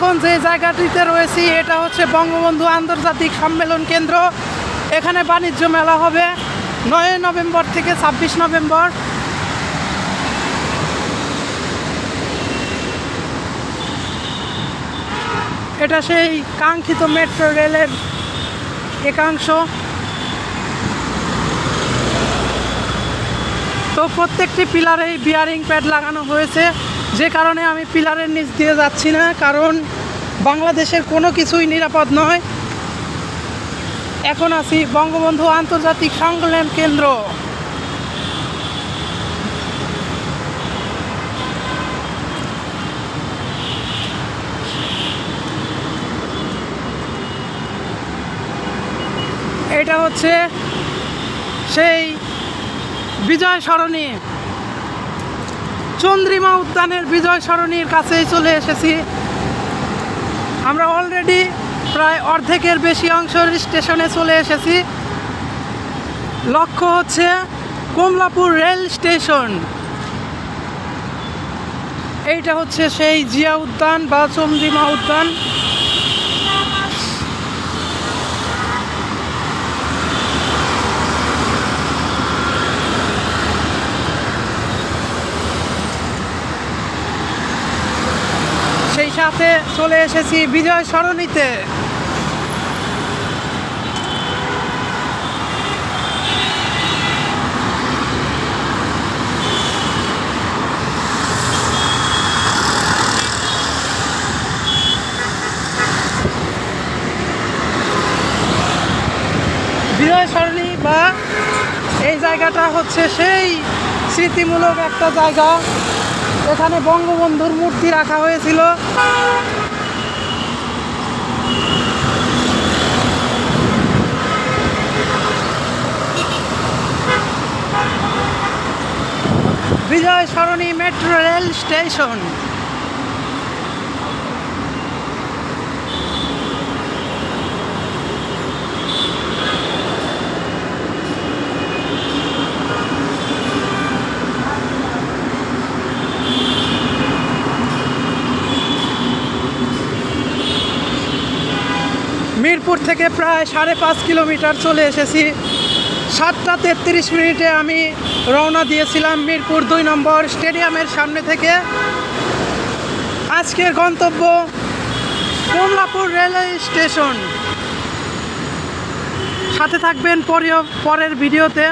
এখন যে জায়গাটিতে রয়েছি, এটা হচ্ছে বঙ্গবন্ধু আন্তর্জাতিক সম্মেলন কেন্দ্র। এখানে বাণিজ্য মেলা হবে নয় নভেম্বর থেকে ছাব্বিশ নভেম্বর। এটা সেই কাঙ্ক্ষিত মেট্রো রেলের একাংশ। তো প্রত্যেকটি পিলারেই বিয়ারিং প্যাড লাগানো হয়েছে। যে কারণে আমি পিলারের নিচ দিয়ে যাচ্ছি না, কারণ বাংলাদেশের কোনো কিছুই নিরাপদ নয়। এখন আছি বঙ্গবন্ধু আন্তর্জাতিক সংকলন কেন্দ্র। এটা হচ্ছে সেই বিজয় সরণি। চন্দ্রিমা উদ্যানের বিজয় সরণির কাছেই চলে এসেছি। আমরা অলরেডি প্রায় অর্ধেকের বেশি অংশ স্টেশনে চলে এসেছি। লক্ষ্য হচ্ছে কমলাপুর রেল স্টেশন। এইটা হচ্ছে সেই জিয়া উদ্যান বা চন্দ্রিমা উদ্যান। সেই সাথে চলে এসেছি বিজয় সরণিতে। বিজয় সরণি বা এই জায়গাটা হচ্ছে সেই স্মৃতিমূলক একটা জায়গা। এখানে বঙ্গবন্ধুর মূর্তি রাখা হয়েছিল। Bijoy Sarani metro rail station. Mirpur থেকে প্রায় সাড়ে পাঁচ কিলোমিটার চলে এসেছি। সাতটা তেত্রিশ মিনিটে আমি রওনা দিয়েছিলাম মিরপুর দুই নম্বর স্টেডিয়ামের সামনে থেকে। আজকের গন্তব্য কমলাপুর রেলওয়ে স্টেশন। সাথে থাকবেন পরে- পরের ভিডিওতে।